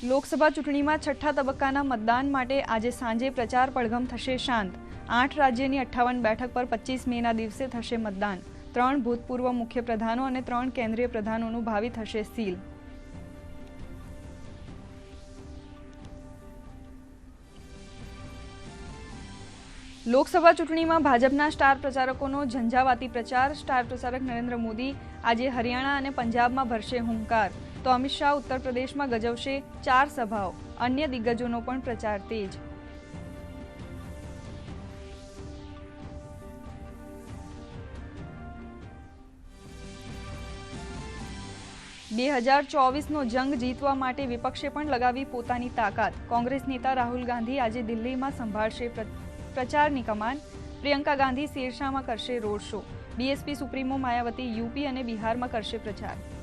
લોકસભા ચૂંટણીમાં છઠ્ઠા તબક્કાના મતદાન માટે આજે સાંજે પ્રચાર પડઘમ થશે શાંત. આઠ રાજ્યની અઠ્ઠાવન બેઠક પર પચીસ મેના દિવસે થશે મતદાન. ત્રણ ભૂતપૂર્વ મુખ્ય પ્રધાનો અને ત્રણ કેન્દ્રીય પ્રધાનોનું ભાવિ થશે સીલ. લોકસભા ચૂંટણીમાં ભાજપના સ્ટાર પ્રચારકોનો ઝંઝાવાતી પ્રચાર. સ્ટાર પ્રચારક નરેન્દ્ર મોદી આજે હરિયાણા અને પંજાબમાં ભરશે હુંકાર. તો અમિત શાહ ઉત્તર પ્રદેશમાં ગજવશે ચાર સભાઓ. અન્ય દિગ્ગજોનો પણ પ્રચાર તેજ. બે હજાર ચોવીસનો જંગ જીતવા માટે વિપક્ષે પણ લગાવી પોતાની તાકાત. કોંગ્રેસ નેતા રાહુલ ગાંધી આજે દિલ્હીમાં સંભાળશે પ્ર- પ્રચારની કમાન. પ્રિયંકા ગાંધી શેરશાહમાં કરશે road show. BSP supremo Mayawati UP અને બિહારમાં કરશે પ્રચાર.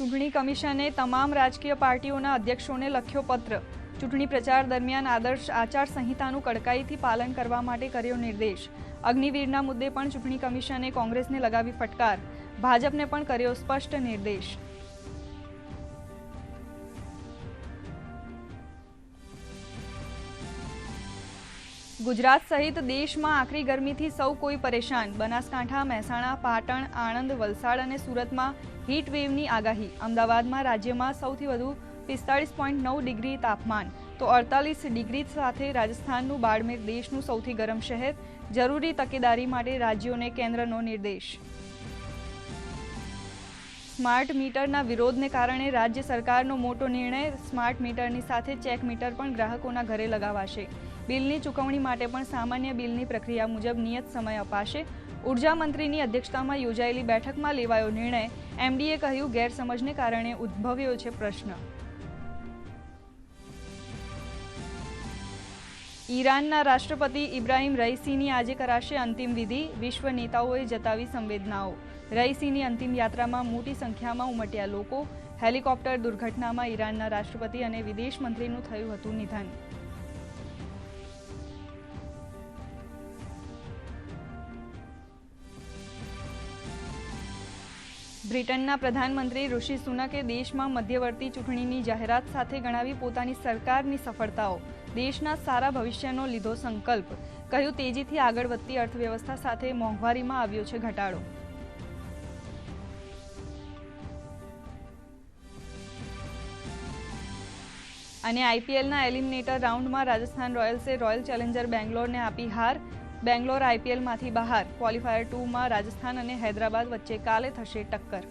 ચૂંટણી કમિશને તમામ રાજકીય પાર્ટીઓના અધ્યક્ષોને લખ્યો પત્ર. ચૂંટણી પ્રચાર દરમિયાન આદર્શ આચાર સંહિતાનું કડકાઈથી પાલન કરવા માટે કર્યો નિર્દેશ. અગ્નિવીરના મુદ્દે પણ ચૂંટણી કમિશને કોંગ્રેસને લગાવી ફટકાર. ભાજપને પણ કર્યો સ્પષ્ટ નિર્દેશ. ગુજરાત સહિત દેશમાં આકરી ગરમીથી સૌ કોઈ પરેશાન. બનાસકાંઠા, મહેસાણા, પાટણ, આણંદ, વલસાડ અને સુરતમાં હીટ વેવની આગાહી. અમદાવાદમાં રાજ્યમાં સૌથી વધુ પિસ્તાળીસ પોઈન્ટ નવ ડિગ્રી તાપમાન. તો અડતાલીસ ડિગ્રી સાથે રાજસ્થાનનું બાડમેર દેશનું સૌથી ગરમ શહેર. જરૂરી તકેદારી માટે રાજ્યોને કેન્દ્રનો નિર્દેશ. સ્માર્ટ મીટરના વિરોધને કારણે રાજ્ય સરકારનો મોટો નિર્ણય સ્માર્ટ મીટરની સાથે ચેક મીટર પણ ગ્રાહકોના ઘરે લગાવાશે. બિલની ચૂકવણી માટે પણ સામાન્ય બિલની પ્રક્રિયા મુજબ નિયત સમય અપાશે. ઊર્જા મંત્રીની અધ્યક્ષતામાં યોજાયેલી બેઠકમાં લેવાયો નિર્ણય એમડીએ કહ્યું ગેરસમજને કારણે ઉદ્ભવ્યો છે પ્રશ્ન. ઈરાનના રાષ્ટ્રપતિ ઇબ્રાહિમ રઈસીની આજે કરાશે અંતિમ વિધિ. વિશ્વ નેતાઓએ જતાવી સંવેદનાઓ. રઈસીની અંતિમ યાત્રામાં મોટી સંખ્યામાં ઉમટ્યા લોકો. હેલિકોપ્ટર દુર્ઘટનામાં ઈરાનના રાષ્ટ્રપતિ અને વિદેશ મંત્રીનું થયું હતું નિધન. બ્રિટનના પ્રધાનમંત્રી ઋષિ સુનકે દેશમાં મધ્યવર્તી ચૂંટણીની જાહેરાત સાથે ગણાવી પોતાની સરકારની સફળતાઓ. દેશના સારા ભવિષ્યનો લીધો સંકલ્પ. કહ્યું, તેજીથી આગળ વધતી અર્થવ્યવસ્થા સાથે મોંઘવારીમાં આવ્યો છે ઘટાડો. અને આઈપીએલના એલિમિનેટર રાઉન્ડમાં રાજસ્થાન રોયલ્સે રોયલ ચેલેન્જર બેંગ્લોરને આપી હાર. બેંગ્લોર આઈપીએલમાંથી બહાર. ક્વોલિફાયર ટુમાં રાજસ્થાન અને હૈદરાબાદ વચ્ચે કાલે થશે ટક્કર.